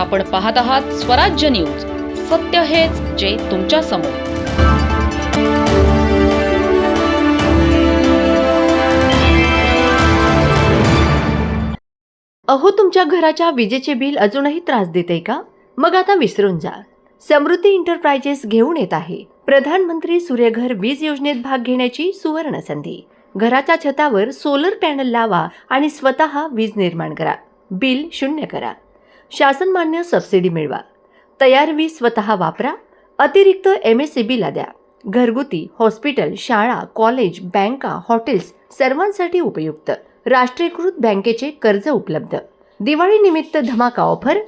आपण पाहत आहात स्वराज्य न्यूज. सत्य हेच जे तुमच्यासमोर. अहो तुमच्या घराच्या विजेचे बिल अजूनही त्रास देते का? मग आता विसरून जा. समृद्धी इंटरप्राइजेस घेऊन येत आहे. प्रधानमंत्री सूर्यघर वीज योजनेत भाग घेण्याची सुवर्ण संधी. घराच्या छतावर सोलर पॅनल लावा आणि स्वतः वीज निर्माण करा. बिल शून्य करा. शासनमान्य सबसिडी मिळवा. तयार वीज स्वतः वापरा. अतिरिक्त एम एस सी बीला द्या. घरगुती हॉस्पिटल शाळा कॉलेज बँका हॉटेल्स सर्वांसाठी उपयुक्त. राष्ट्रीयकृत बँकेचे कर्ज उपलब्ध. दिवाळीनिमित्त धमाका offer.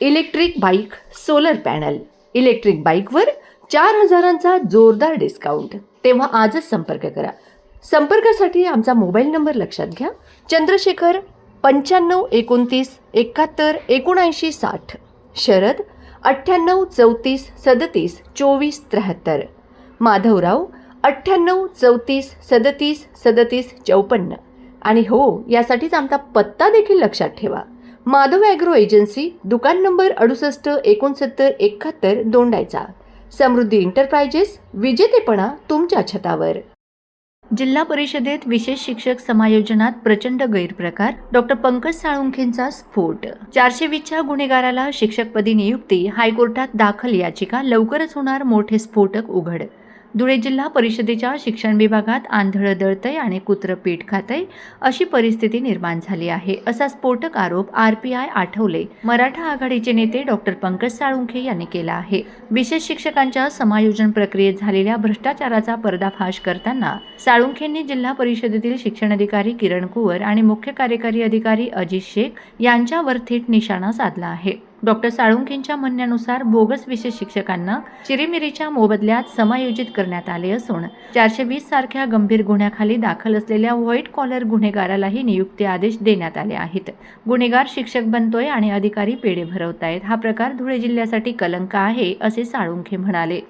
Electric bike solar panel. Electric बाईकवर चार हजारांचा जोरदार डिस्काउंट. तेव्हा आजच संपर्क करा. संपर्कासाठी आमचा मोबाईल नंबर लक्षात घ्या. चंद्रशेखर पंच्याण्णव एकोणतीस एकाहत्तर एकोणऐंशी साठ. शरद अठ्ठ्याण्णव चौतीस सदतीस चोवीस त्र्याहत्तर. माधवराव अठ्ठ्याण्णव चौतीस सदतीस सदतीस चौपन्न. आणि हो यासाठीच आमचा पत्ता देखील लक्षात ठेवा. माधव ॲग्रो एजन्सी दुकान नंबर अडुसष्ट एकोणसत्तर एकाहत्तर दोंडायचा. समृद्धी इंटरप्रायजेस विजेतेपणा तुमच्या छतावर. जिल्हा परिषदेत विशेष शिक्षक समायोजनात प्रचंड गैरप्रकार डॉक्टर पंकज साळुंखेंचा स्फोट. चारशे वीसच्या गुन्हेगाराला शिक्षकपदी नियुक्ती हायकोर्टात दाखल याचिका लवकरच होणार मोठे स्फोटक उघड. धुळे जिल्हा परिषदेच्या शिक्षण विभागात आंधळं दळतंय आणि कुत्रं पीठ खातंय अशी परिस्थिती निर्माण झाली आहे असा स्फोटक आरोप R P I Athawale. Maratha आघाडीचे नेते डॉक्टर पंकज साळुंखे यांनी केला आहे. विशेष शिक्षकांच्या समायोजन प्रक्रियेत झालेल्या भ्रष्टाचाराचा पर्दाफाश करताना साळुंखेंनी जिल्हा परिषदेतील शिक्षण अधिकारी किरण कुवर आणि मुख्य कार्यकारी अधिकारी अजित शेख यांच्यावर थेट निशाणा साधला आहे. डॉक्टर साळुंखेंच्या म्हणण्यानुसार बोगस विशेष शिक्षकांना चिरीमिरीच्या मोबदल्यात समायोजित करण्यात आले असून चारशे वीस सारख्या गंभीर गुन्ह्याखाली दाखल असलेल्या व्हाईट कॉलर गुन्हेगारालाही नियुक्ती आदेश देण्यात आले आहेत. गुन्हेगार शिक्षक बनतोय आणि अधिकारी पेढे भरवतायत. हा प्रकार धुळे जिल्ह्यासाठी कलंक आहे असे साळुंखे म्हणाले.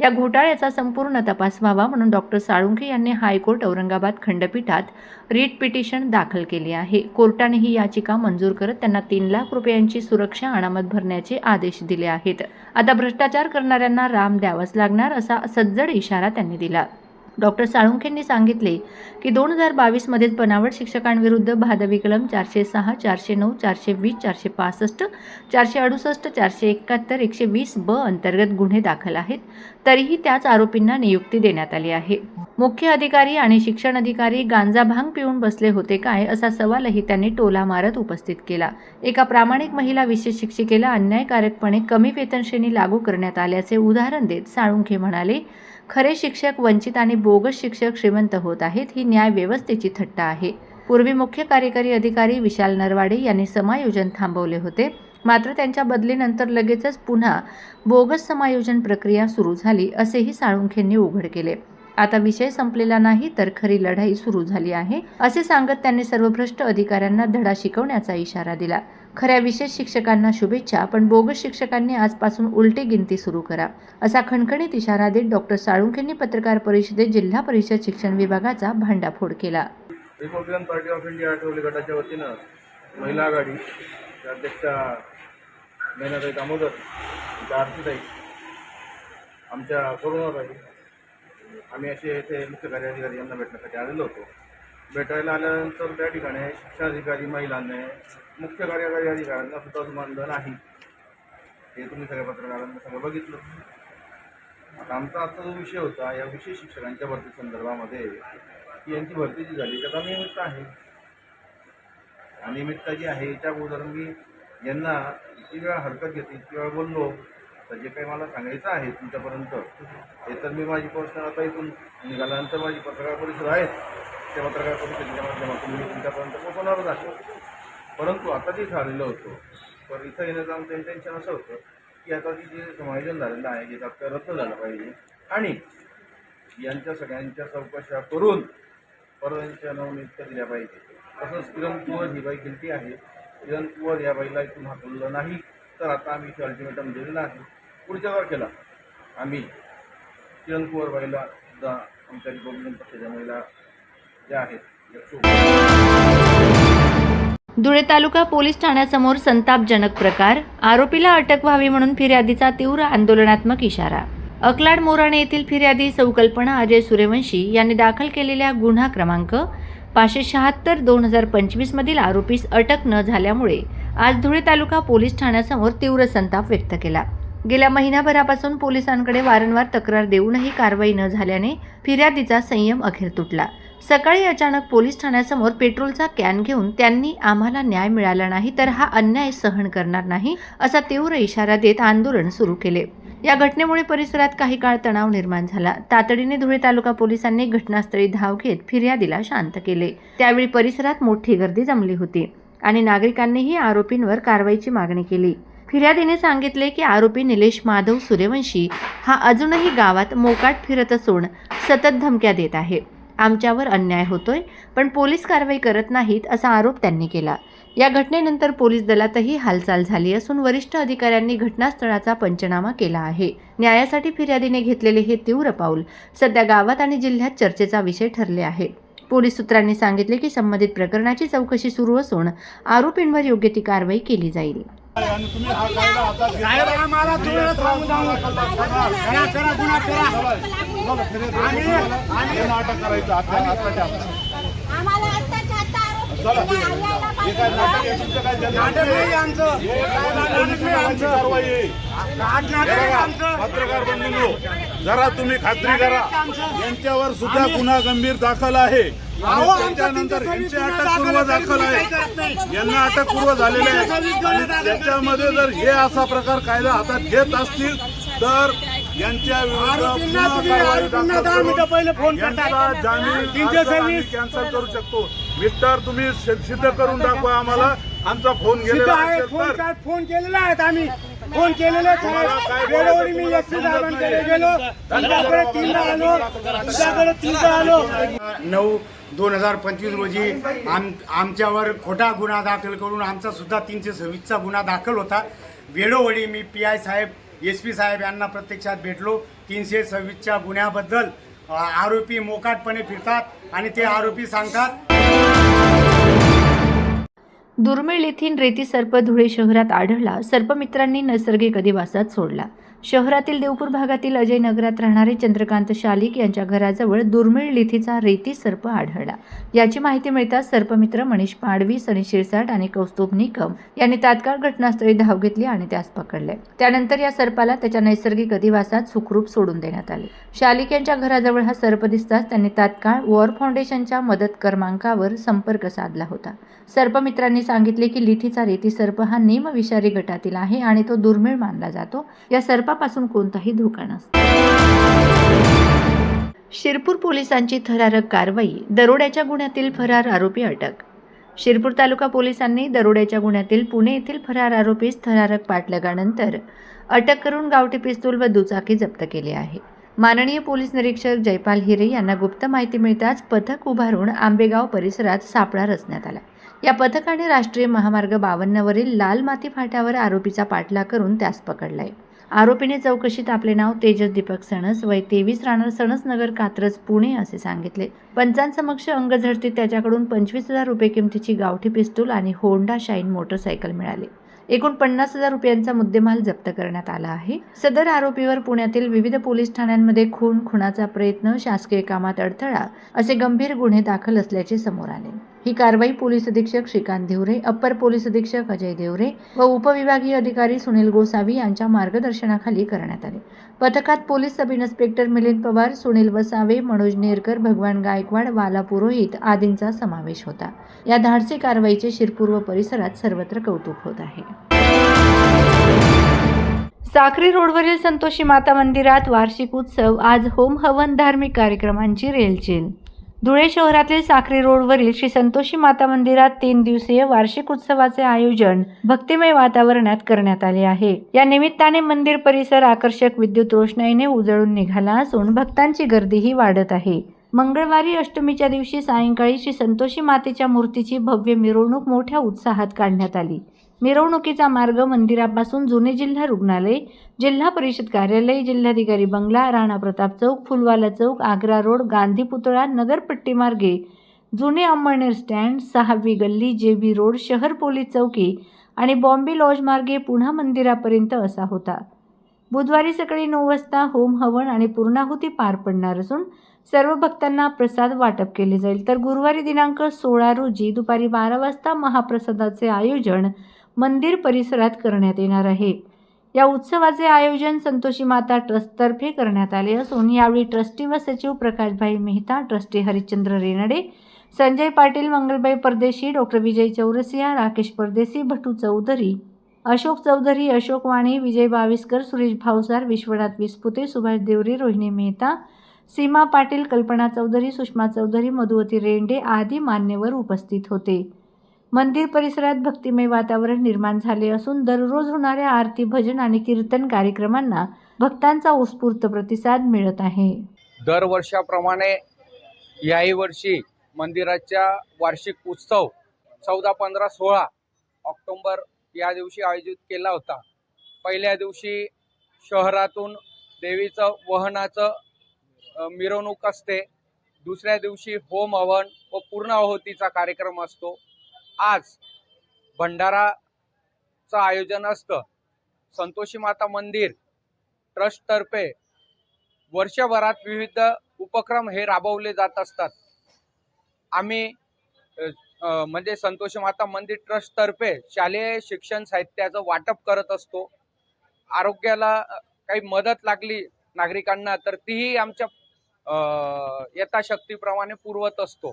या घोटाळ्याचा संपूर्ण तपास व्हावा म्हणून डॉक्टर साळुंखे यांनी हायकोर्ट औरंगाबाद खंडपीठात रीट पिटिशन दाखल केली आहे. कोर्टाने ही याचिका मंजूर करत त्यांना तीन लाख रुपयांची सुरक्षा अनामत भरण्याचे आदेश दिले आहेत. आता भ्रष्टाचार करणाऱ्यांना राम द्यावाच लागणार असा सज्जड इशारा त्यांनी दिला. डॉक्टर साळुंखेंनी सांगितले की दोन हजार बावीसमध्येच बनावट शिक्षकांविरुद्ध भादवी कलम चारशे सहा चारशे नऊ चारशे वीस चारशे पासष्ट चारशे अडुसष्ट चारशे एकाहत्तर एकशे वीस ब अंतर्गत गुन्हे दाखल आहेत. तरीही त्याच आरोपींना नियुक्ती देण्यात आली आहे. मुख्य अधिकारी आणि शिक्षण अधिकारी गांजा भांग पिऊन बसले होते काय असा सवालही त्यांनी टोला मारत उपस्थित केला. एका प्रामाणिक महिला विशेष शिक्षिकेला अन्यायकारकपणे कमी वेतनश्रेणी लागू करण्यात आल्याचे उदाहरण देत साळुंखे म्हणाले खरे शिक्षक वंचित आणि बोगस शिक्षक श्रीमंत होत आहेत ही न्याय व्यवस्थेची थट्टा आहे. पूर्वी मुख्य कार्यकारी अधिकारी विशाल नरवाडे यांनी समायोजन थांबवले होते. मात्र त्यांच्या बदलीनंतर लगेचच पुन्हा बोगस समायोजन प्रक्रिया सुरू झाली असेही साळुंखेंनी उघड केले. आता विषय संपलेला नाही तर खरी लढाई सुरू झाली आहे असे सांगत त्यांनी सर्व भ्रष्ट अधिकाऱ्यांना धडा शिकवण्याचा इशारा दिला. खऱ्या विशेष शिक्षकांना शुभेच्छा पण बोगस शिक्षकांनी आजपासून उलटी गिनती सुरू करा. असा खणखणीत इशारा देत डॉक्टर साळुंखेंनी पत्रकार परिषदेत जिल्हा परिषद शिक्षण विभागाचा भांडाफोड केला. Republican party of India Athawale गटाच्या वतीनं महिला आघाडी त्या अध्यक्षा मेनाताई दामोदर आरतीताई आमच्या कोरोनाबाई आम्ही असे येथे मुख्य कार्याधिकारी यांना भेटण्यासाठी आलेलो होतो. भेटायला आल्यानंतर त्या ठिकाणी शिक्षणाधिकारी महिलांनी मुख्य कार्यकारी अधिकाऱ्यांना सुद्धा मानधन नाही हे तुम्ही सगळ्या पत्रकारांना सगळं बघितलं. आता आमचा आजचा जो विषय होता या विशेष शिक्षकांच्या भरती संदर्भामध्ये की यांची भरती जी झाली त्याचा निमित्त आहे. अनियमितता जी आहे त्या अगोदर मी यांना किती वेळा हरकत घेतली किती वेळा बोललो. तर जे काही मला सांगायचं आहे तुमच्यापर्यंत हे तर मी माझी पर्सनल आता इथून निघाल्यानंतर माझी पत्रकार परिषद आहे त्या पत्रकार त्यांच्या माध्यमातून मी तुमच्यापर्यंत पोहोचवणारच आहे. परंतु आता जे झालेलं होतं पण इथं येण्याचं आमचं इंटेन्शन असं होतं की आता ती जे समायोजन झालेलं आहे जे तात्काळ रद्द झालं पाहिजे आणि यांच्या सगळ्यांच्या चौकशा करून परत यांच्या नवनियुक्त्या दिल्या पाहिजे. तसंच किरण कुवर ही बाई गिलटी आहे. किरण कुवर या बाईला इथून हाकललं नाही तर आता आम्ही इथे अल्टिमेटम दिलेलं आहे. पुढच्या तारखेला आम्ही किरण कुवर बाईला सुद्धा आमच्या रिपब्लिकन पक्षाच्या महिला ज्या आहेत धुळे तालुका पोलीस ठाण्यासमोर संतापजनक प्रकार. आरोपीला अटक व्हावी म्हणून फिर्यादीचा तीव्र आंदोलनात्मक इशारा. अकलाड मोराणे येथील फिर्यादी सौकल्पना अजय सूर्यवंशी यांनी दाखल केलेल्या गुन्हा क्रमांक पाचशे शहात्तर दोन हजार पंचवीसमधील आरोपीस अटक न झाल्यामुळे आज धुळे तालुका पोलीस ठाण्यासमोर तीव्र संताप व्यक्त केला. गेल्या महिनाभरापासून पोलिसांकडे वारंवार तक्रार देऊनही कारवाई न झाल्याने फिर्यादीचा संयम अखेर तुटला. सकाळी अचानक पोलीस ठाण्यासमोर पेट्रोलचा कॅन घेऊन त्यांनी आम्हाला न्याय मिळाला नाही तर हा अन्याय सहन करणार नाही असा तीव्र इशारा देत आंदोलन सुरू केले. या घटनेमुळे परिसरात काही काळ तणाव निर्माण झाला. तातडीने धुळे तालुका पोलिसांनी घटनास्थळी धाव घेत फिर्यादीला शांत केले. त्यावेळी परिसरात मोठी गर्दी जमली होती आणि नागरिकांनीही आरोपींवर कारवाईची मागणी केली. फिर्यादीने सांगितले की आरोपी निलेश माधव सूर्यवंशी हा अजूनही गावात मोकाट फिरत असून सतत धमक्या देत आहे. आमच्यावर अन्याय होतोय पण पोलीस कारवाई करत नाहीत असा आरोप त्यांनी केला. या घटनेनंतर पोलीस दलातही हालचाल झाली असून वरिष्ठ अधिकाऱ्यांनी घटनास्थळाचा पंचनामा केला आहे. न्यायासाठी फिर्यादीने घेतलेले हे तीव्र पाऊल सध्या गावात आणि जिल्ह्यात चर्चेचा विषय ठरले आहे. पोलीस सूत्रांनी सांगितले की संबंधित प्रकरणाची चौकशी सुरू असून आरोपींवर योग्य ती कारवाई केली जाईल. साहेब आम्हाला तुम्हाला थांबू जाऊ करा करा गुन्हा करा. आणि नाटक करायचं आता पत्रकार बंधूंनो जरा तुम्ही खात्री करा. यांच्यावर सुद्धा गुन्हा गंभीर दाखल आहे. तीनशे यांची अटकपूर्व दाखल आहे. यांना अटकपूर्व झालेले आहे. त्याच्यामध्ये जर हे असा प्रकार कायदा हातात घेत असतील तर यांच्या तुम्ही कारवाई दाखल करून. यांचा जामीन. कॅन्सल करू शकतो. मिस्टर तुम्ही सिद्ध करून दाखवा आम्हाला. आमचा फोन गेलेला आहे फोन काय फोन केलेला आहेत आम्ही. फोन केलेले वेळोवेळी मी एस साहेबांकडे. गेलो. तुमच्याकडे तीनदा आलो. तुमच्याकडे तीनदा आलो. नऊ दोन हजार पंचवीस रोजी आम आमच्यावर खोटा गुन्हा दाखल करून आमचा सुद्धा तीनशे सव्वीसचा गुन्हा दाखल होता. वेळोवेळी मी पी आय साहेब एस पी साहेब यांना प्रत्यक्षात भेटलो. तीनशे सव्वीसच्या गुन्ह्याबद्दल आरोपी मोकाटपणे फिरतात आणि ते आरोपी सांगतात दुर्मिळ येथील रेती सर्प धुळे शहरात आढळला. सर्पमित्रांनी नैसर्गिक अधिवासात सोडला. शहरातील देवपूर भागातील अजय नगरात राहणारे चंद्रकांत शालिक यांच्या घराजवळ दुर्मिळ लिथीचा रेती सर्प आढळला. याची माहिती मिळताच सर्पमित्र मनीष पाडवी सनी शिरसाट आणि कौस्तुभ निकम यांनी तात्काळ घटनास्थळी धाव घेतली आणि त्यास पकडले. त्यानंतर या सर्पाला त्याच्या नैसर्गिक अधिवासात सुखरूप सोडून देण्यात आले. शालिक यांच्या घराजवळ हा सर्प दिसताच त्यांनी तात्काळ वॉर फाउंडेशनच्या मदत क्रमांकावर संपर्क साधला होता. सर्पमित्रांनी सांगितले की लिथीचा रेती सर्प हा निमविषारी गटातील आहे आणि तो दुर्मिळ मानला जातो. या सर्प सर्पापासून कोणताही धोका नसतो. शिरपूर पोलिसांची थरारक कारवाई दरोड्याच्या गुन्ह्यातील फरार आरोपी अटक. शिरपूर तालुका पोलिसांनी दरोड्याच्या गुन्ह्यातील पुणे येथील फरार आरोपीस थरारक पाठलागानंतर अटक करून गावठी पिस्तूल व दुचाकी जप्त केली आहे. माननीय पोलीस निरीक्षक जयपाल हिरे यांना गुप्त माहिती मिळताच पथक उभारून आंबेगाव परिसरात सापळा रचण्यात आला. या पथकाने राष्ट्रीय महामार्ग बावन्नवरील लाल माती फाट्यावर आरोपीचा पाठलाग करून त्यास पकडलाय. आरोपीने चौकशीत आपले नाव तेजस दीपक सणस वय तेवीस राहणार सणस नगर कात्रज पुणे असे सांगितले. पंचांसमक्ष अंग झडतीत त्याच्याकडून पंचवीस हजार रुपये किमतीची गावठी पिस्तूल आणि होंडा शाईन मोटरसायकल मिळाली. एकूण पन्नास हजार रुपयांचा मुद्देमाल जप्त करण्यात आला आहे. सदर आरोपीवर पुण्यातील विविध पोलीस ठाण्यांमध्ये खून खुनाचा प्रयत्न शासकीय कामात अडथळा असे गंभीर गुन्हे दाखल असल्याचे समोर आले. ही कारवाई पोलीस अधीक्षक श्रीकांत देवरे अप्पर पोलीस अधीक्षक अजय देवरे व उपविभागीय अधिकारी सुनील गोसावी यांच्या मार्गदर्शनाखाली करण्यात आले. पथकात police sub inspector Milind Pawar Sunil Vasave Manoj Nerkar Bhagwan Gaikwad वाला पुरोहित आदींचा समावेश होता. या धाडसी कारवाईचे शिरपूर्व परिसरात सर्वत्र कौतुक होत आहे. साक्री रोडवरील संतोषी माता मंदिरात वार्षिक उत्सव आज होम हवन धार्मिक कार्यक्रमांची रेलचेल. धुळे शहरातील साखरी रोडवरील श्री संतोषी माता मंदिरात तीन दिवसीय वार्षिक उत्सवाचे आयोजन भक्तिमय वातावरणात करण्यात आले आहे. या निमित्ताने मंदिर परिसर आकर्षक विद्युत रोषणाईने उजळून निघाला असून भक्तांची गर्दीही वाढत आहे. मंगळवारी अष्टमीच्या दिवशी सायंकाळी श्री संतोषी मातेच्या मूर्तीची भव्य मिरवणूक मोठ्या उत्साहात काढण्यात आली. मिरवणुकीचा मार्ग मंदिरापासून जुने जिल्हा रुग्णालय जिल्हा परिषद कार्यालय जिल्हाधिकारी बंगला राणा प्रताप चौक फुलवाला चौक आग्रा रोड गांधी पुतळा नगरपट्टी मार्गे जुने अंमळनेर स्टँड सहावी गल्ली जे बी रोड शहर पोलीस चौकी आणि बॉम्बे लॉज मार्गे पुन्हा मंदिरापर्यंत असा होता. बुधवारी सकाळी नऊ वाजता होम हवन आणि पूर्णाहुती पार पडणार असून सर्व भक्तांना प्रसाद वाटप केले जाईल. तर गुरुवारी दिनांक सोळा रोजी दुपारी बारा वाजता महाप्रसादाचे आयोजन मंदिर परिसरात करण्यात येणार आहे. या उत्सवाचे आयोजन संतोषी माता ट्रस्टतर्फे करण्यात आले असून यावेळी ट्रस्टी व सचिव प्रकाशभाई मेहता ट्रस्टी हरिश्चंद्र रेनडे संजय पाटील मंगलबाई परदेशी डॉक्टर विजय चौरसिया राकेश परदेसी भटू चौधरी अशोक चौधरी अशोक वाणी विजय बाविस्कर सुरेश भावसार विश्वनाथ विस्पुते सुभाष देवरे रोहिणी मेहता सीमा पाटील कल्पना चौधरी सुषमा चौधरी मधुवती रेंडे आदी मान्यवर उपस्थित होते. मंदिर परिसरात भक्तिमय वातावरण निर्माण झाले असून दररोज होणाऱ्या आरती भजन आणि कीर्तन कार्यक्रमांना भक्तांचा उत्स्फूर्त प्रतिसाद मिळत आहे. दरवर्षाप्रमाणे याही वर्षी मंदिराच्या वार्षिक उत्सव चौदा पंधरा सोळा ऑक्टोंबर या दिवशी आयोजित केला होता. पहिल्या दिवशी शहरातून देवीचं वहनाचं मिरवणूक असते. दुसऱ्या दिवशी होम हवन व पूर्ण आहुतीचा कार्यक्रम असतो. आज भंडाराचं आयोजन असतं. संतोषी माता मंदिर ट्रस्टतर्फे वर्षभरात विविध उपक्रम हे राबवले जात असतात. आम्ही म्हणजे संतोषी माता मंदिर ट्रस्टतर्फे शालेय शिक्षण साहित्याचं वाटप करत असतो. आरोग्याला काही मदत लागली नागरिकांना तर तीही आमच्या यथाशक्तीप्रमाणे पुरवत असतो.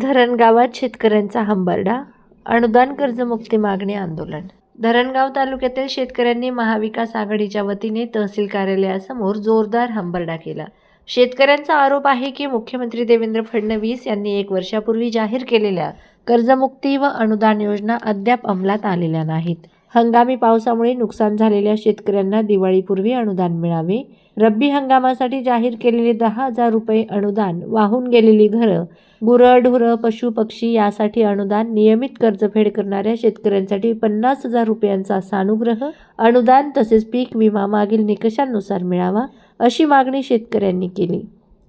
धरणगावात शेतकऱ्यांचा हंबरडा अनुदान कर्जमुक्ती मागणी आंदोलन. धरणगाव तालुक्यातील शेतकऱ्यांनी महाविकास आघाडीच्या वतीने तहसील कार्यालयासमोर जोरदार हंबरडा केला. शेतकऱ्यांचा आरोप आहे की मुख्यमंत्री देवेंद्र फडणवीस यांनी एक वर्षापूर्वी जाहीर केलेल्या कर्जमुक्ती व अनुदान योजना अद्याप अंमलात आलेल्या नाहीत. हंगामी पावसामुळे नुकसान झालेल्या शेतकऱ्यांना दिवाळीपूर्वी अनुदान मिळावे रब्बी हंगामासाठी जाहीर केलेले दहा हजार रुपये अनुदान वाहून गेलेली घरं गुरंढुरं पशुपक्षी पशु पक्षी यासाठी अनुदान नियमित कर्जफेड करणाऱ्या शेतकऱ्यांसाठी पन्नास हजार रुपयांचा सानुग्रह अनुदान तसेच पीक विमा मागील निकषांनुसार मिळावा अशी मागणी शेतकऱ्यांनी केली.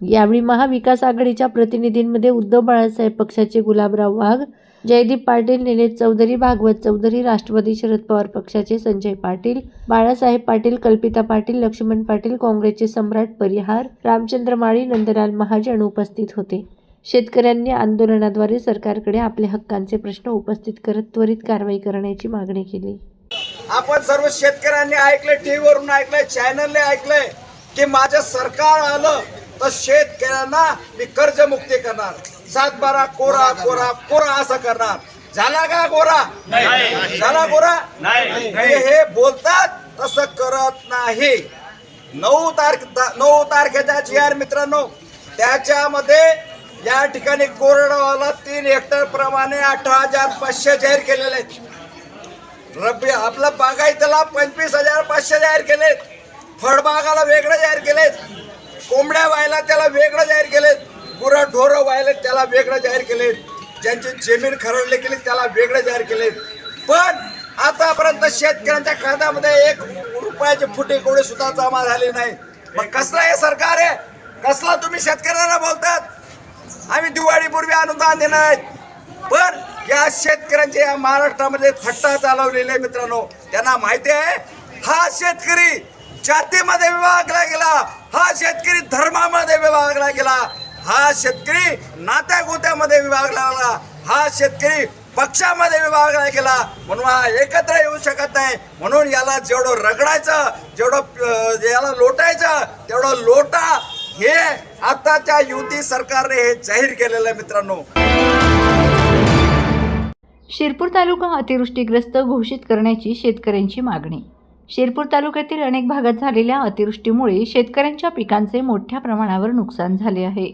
यावेळी महाविकास आघाडीच्या प्रतिनिधींमध्ये उद्धव बाळासाहेब पक्षाचे गुलाबराव वाघ जयदीप पाटील निलेश चौधरी भागवत चौधरी राष्ट्रवादी शरद पवार पक्षाचे संजय पाटील बाळासाहेब पाटील कल्पिता पाटील लक्ष्मण पाटील काँग्रेसचे सम्राट परिहार रामचंद्र माळी नंदलाल महाजन उपस्थित होते. शेतकऱ्यांनी आंदोलनाद्वारे सरकारकडे आपल्या हक्कांचे प्रश्न उपस्थित करत त्वरित कारवाई करण्याची मागणी केली. आपण सर्व शेतकऱ्यांनी ऐकलंय टीव्हीवरून ऐकलंय चॅनलने ऐकलंय की माझं सरकार आलं तर शेतकऱ्यांना मी कर्जमुक्ती करणार. सातबारा कोरा कोरा कोरा असं करणार. झाला का गोरा झाला गोरा हे बोलतात तसं करत नाही. नऊ तारख नऊ तारखेचा जी आर मित्रांनो त्याच्यामध्ये या ठिकाणी कोरडवाला तीन हेक्टर प्रमाणे अठरा हजार पाचशे जाहीर केलेले आहेत. रब्बी आपला बागायतला पंचवीस हजार पाचशे जाहीर केलेत. फळबागाला वेगळं जाहीर केलेत. कोंबड्या व्हायला त्याला वेगळं जाहीर केलेत. गुरं ढोरं व्हायला त्याला वेगळं जाहीर केलेत ज्यांची जमीन खरडले गेले त्याला वेगळं जाहीर केलेत पण आतापर्यंत शेतकऱ्यांच्या खात्यामध्ये एक रुपयाचे फुटे कोडे सुद्धा जमा झाले नाही. मग कसला हे सरकार आहे? कसला तुम्ही शेतकऱ्यांना बोलतात? आम्ही दिवाळीपूर्वी अनुदान देणार आहेत. पण या शेतकऱ्यांचे या महाराष्ट्रामध्ये थट्टा चालवलेले आहे मित्रांनो. त्यांना माहिती आहे हा शेतकरी जातीमध्ये विभागला गेला. हा शेतकरी धर्मामध्ये विभागला गेला. हा शेतकरी नात्या गोत्यामध्ये विभागला गेला हा शेतकरी पक्षामध्ये विभागला गेला म्हणून हा एकत्र येऊ शकत नाही. म्हणून याला जेवढं रगडायचं जेवढं याला लोटायचं तेवढं लोटा हे आताच्या युती सरकारने हे जाहीर केलेलं आहे मित्रांनो. शिरपूर तालुका अतिवृष्टीग्रस्त घोषित करण्याची शेतकऱ्यांची मागणी. शिरपूर तालुक्यातील अनेक भागात झालेल्या अतिवृष्टीमुळे शेतकऱ्यांच्या पिकांचे मोठ्या प्रमाणावर नुकसान झाले आहे.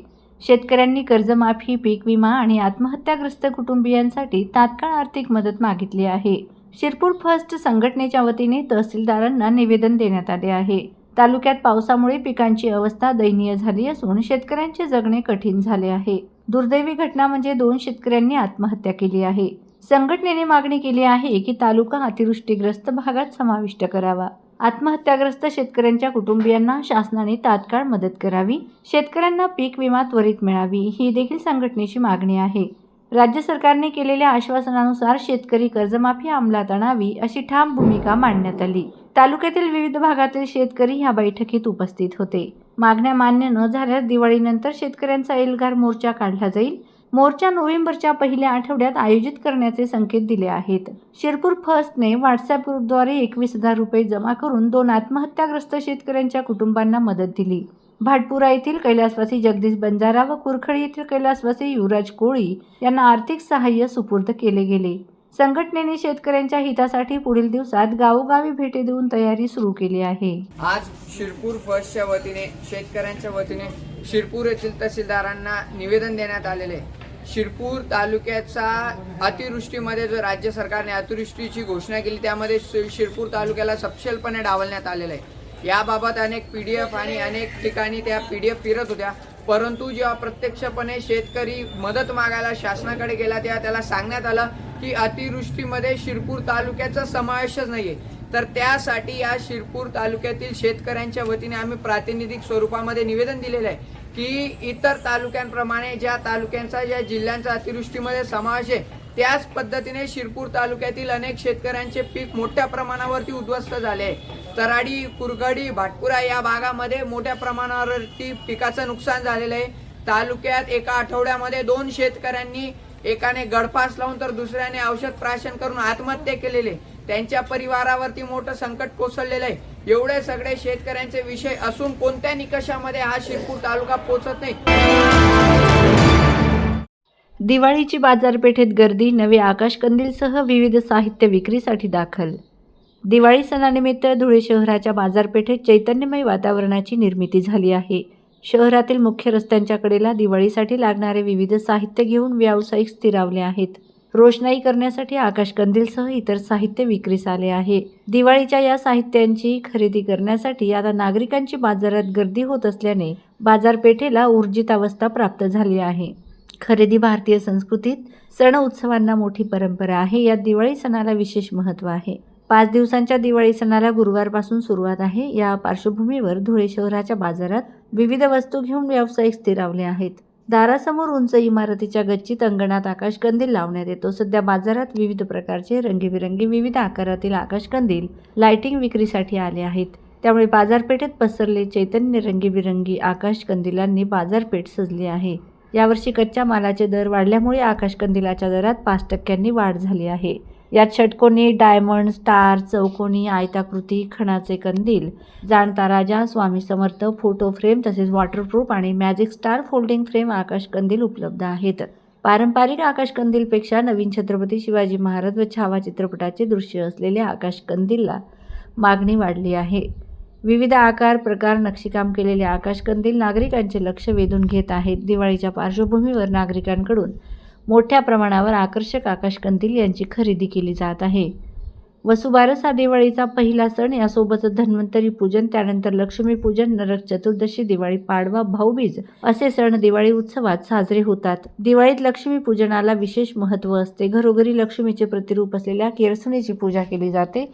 शेतकऱ्यांनी कर्जमाफी पीक विमा आणि आत्महत्याग्रस्त कुटुंबियांसाठी तात्काळ आर्थिक मदत मागितली आहे. शिरपूर फर्स्ट संघटनेच्या वतीने तहसीलदारांना निवेदन देण्यात आले आहे. तालुक्यात पावसामुळे पिकांची अवस्था दयनीय झाली असून शेतकऱ्यांचे जगणे कठीण झाले आहे. दुर्दैवी घटना म्हणजे दोन शेतकऱ्यांनी आत्महत्या केली आहे. संघटनेने मागणी केली आहे की तालुका अतिवृष्टीग्रस्त भागात समाविष्ट करावा. आत्महत्याग्रस्त शेतकऱ्यांच्या कुटुंबियांना शासनाने तात्काळ मदत करावी. शेतकऱ्यांना पीक विमा त्वरित मिळावी ही देखील संघटनेची मागणी आहे. राज्य सरकारने केलेल्या आश्वासनानुसार शेतकरी कर्जमाफी अंमलात आणावी अशी ठाम भूमिका मांडण्यात आली. तालुक्यातील विविध भागातील शेतकरी ह्या बैठकीत उपस्थित होते. मागण्या मान्य न झाल्यास दिवाळीनंतर शेतकऱ्यांचा एल्गार मोर्चा काढला जाईल. मोर्चा नोव्हेंबरच्या पहिल्या आठवड्यात आयोजित करण्याचे संकेत दिले आहेत. शिरपूर फर्स्टने व्हॉट्सअपद्वारे एकवीस हजार रुपये जमा करून दोन आत्महत्याग्रस्त शेतकऱ्यांच्या कुटुंबांना मदत दिली. भाटपुरा येथील कैलासवासी जगदीश बंजारा व कुरखडी येथील कैलासवासी युवराज कोळी यांना आर्थिक सहाय्य सुपूर्द केले गेले. संघटनेने शेतकऱ्यांच्या हितासाठी पुढील दिवसात गावोगावी भेटी देऊन तयारी सुरू केली आहे. आज शिरपूर फर्स्टच्या वतीने शेतकऱ्यांच्या वतीने शिरपूर येथील तहसीलदारांना निवेदन देण्यात आलेले आहे. शिरपूर तालुक्याचा अतिवृष्टीमध्ये जो राज्य सरकारने अतिवृष्टीची घोषणा केली त्यामध्ये शि- शिरपूर तालुक्याला सपशेलपणे डावलण्यात आलेलं आहे. याबाबत अनेक पी डी एफ आणि अनेक ठिकाणी त्या पी डी एफ फिरत होत्या. परंतु जेव्हा प्रत्यक्षपणे शेतकरी मदत मागायला शासनाकडे गेला तेव्हा त्याला सांगण्यात आलं की अतिवृष्टीमध्ये शिरपूर तालुक्याचा समावेशच नाहीये. तर त्यासाठी या शिरपूर तालुक्यातील शेतकऱ्यांच्या वतीने आम्ही प्रातिनिधिक स्वरूपामध्ये निवेदन दिलेलं आहे. की इतर तालुक्यांप्रमाणे ज्या तालुक्यांचा ज्या जिल्ह्यांचा अतिवृष्टीमध्ये समावेश आहे त्याच पद्धतीने शिरपूर तालुक्यातील अनेक शेतकऱ्यांचे पीक मोठ्या प्रमाणावरती उद्ध्वस्त झाले आहे. तराडी कुरगडी भाटपुरा या भागामध्ये मोठ्या प्रमाणावरती पिकाचं नुकसान झालेलं आहे तालुक्यात एका आठवड्यामध्ये दोन शेतकऱ्यांनी एकाने गडफास लावून तर दुसऱ्याने औषध प्राशन करून आत्महत्या केलेले त्यांच्या परिवारावरती मोठं संकट कोसळलेलं आहे. एवढे सगळे शेतकऱ्यांचे विषय असून कोणत्या निकषामध्ये हा शिरपूर तालुका पोहोचत नाही? दिवाळीची बाजारपेठेत गर्दी नवे आकाशकंदीलसह विविध साहित्य विक्रीसाठी दाखल. दिवाळी सणानिमित्त धुळे शहराच्या बाजारपेठेत चैतन्यमय वातावरणाची निर्मिती झाली आहे. शहरातील मुख्य रस्त्यांच्या कडेला दिवाळीसाठी लागणारे विविध साहित्य घेऊन व्यावसायिक स्थिरावले आहेत. रोषणाई करण्यासाठी आकाशकंदीलसह इतर साहित्य विक्रीस आले आहे. दिवाळीच्या या साहित्यांची खरेदी करण्यासाठी आता नागरिकांची बाजारात गर्दी होत असल्याने बाजारपेठेला ऊर्जित अवस्था प्राप्त झाली आहे. खरेदी भारतीय संस्कृतीत सण उत्सवांना मोठी परंपरा आहे. यात दिवाळी सणाला विशेष महत्त्व आहे. पाच दिवसांच्या दिवाळी सणाला गुरुवारपासून सुरुवात आहे. या पार्श्वभूमीवर धुळे शहराच्या बाजारात विविध वस्तू घेऊन व्यावसायिक स्थिरावले आहेत. दारासमोर उंच इमारतीच्या गच्चीत अंगणात आकाशकंदील लावण्यात येतो. सध्या बाजारात विविध प्रकारचे रंगीबिरंगी विविध आकारातील आकाशकंदील लाइटिंग विक्रीसाठी आले आहेत. त्यामुळे बाजारपेठेत पसरले चैतन्य रंगीबिरंगी आकाशकंदिलांनी बाजारपेठ सजली आहे. यावर्षी कच्च्या मालाचे दर वाढल्यामुळे आकाशकंदिलाच्या दरात पाच टक्क्यांनी वाढ झाली आहे. यात षटकोनी डायमंड स्टार चौकोनी आयताकृती खणाचे कंदील जाणता राजा स्वामी समर्थ फोटो फ्रेम तसेच वॉटरप्रूफ आणि मॅजिक स्टार फोल्डिंग फ्रेम आकाशकंदील उपलब्ध आहेत. पारंपरिक आकाशकंदीलपेक्षा नवीन छत्रपती शिवाजी महाराज व छावा चित्रपटाचे दृश्य असलेल्या आकाशकंदीलला मागणी वाढली आहे. विविध आकार प्रकार नक्षीकाम केलेले आकाशकंदील नागरिकांचे लक्ष वेधून घेत आहेत. दिवाळीच्या पार्श्वभूमीवर नागरिकांकडून मोठ्या प्रमाणावर आकर्षक आकाशकंदील यांची खरेदी केली जात आहे. वसुबारस हा दिवाळीचा पहिला सण यासोबतच धन्वंतरी पूजन त्यानंतर लक्ष्मीपूजन नरक चतुर्दशी दिवाळी पाडवा भाऊबीज असे सण दिवाळी उत्सवात साजरे होतात. दिवाळीत लक्ष्मी पूजनाला विशेष महत्त्व असते. घरोघरी लक्ष्मीचे प्रतिरूप असलेल्या केरसुणीची पूजा केली जाते.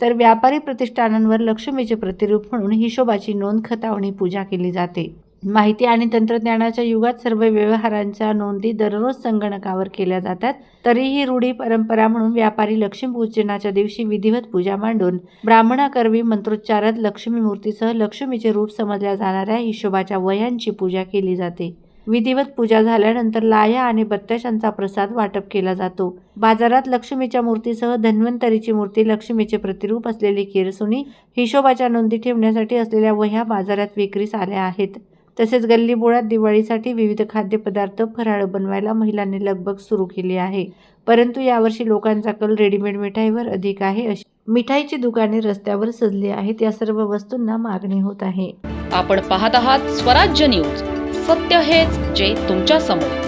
तर व्यापारी प्रतिष्ठानांवर लक्ष्मीचे प्रतिरूप म्हणून हिशोबाची नोंद खतावणी पूजा केली जाते. माहिती आणि तंत्रज्ञानाच्या युगात सर्व व्यवहारांच्या नोंदी दररोज संगणकावर केल्या जातात. तरीही रूढी परंपरा म्हणून व्यापारी लक्ष्मीपूजनाच्या दिवशी विधिवत पूजा मांडून ब्राह्मणाकरवी मंत्रोच्चारात लक्ष्मी मूर्तीसह लक्ष्मीचे रूप समजल्या जाणाऱ्या हिशोबाच्या वयांची पूजा केली जाते. विधिवत पूजा झाल्यानंतर लाया आणि बत्तशांचा प्रसाद वाटप केला जातो. बाजारात लक्ष्मीच्या मूर्तीसह धन्वंतरीची मूर्ती लक्ष्मीचे प्रतिरूप असलेली केरसुनी हिशोबाच्या नोंदी ठेवण्यासाठी असलेल्या वह्या बाजारात विक्रीस आल्या आहेत. तसेच गल्लीबोळात दिवाळीसाठी विविध खाद्यपदार्थ फराळ बनवायला महिलांनी लगबग सुरू केली आहे. परंतु यावर्षी लोकांचा कल रेडीमेड मिठाईवर अधिक आहे अशी मिठाईची दुकाने रस्त्यावर सजली आहेत या सर्व वस्तूंना मागणी होत आहे. आपण पाहत आहात स्वराज्य न्यूज. सत्य हेच जे तुमच्यासमोर.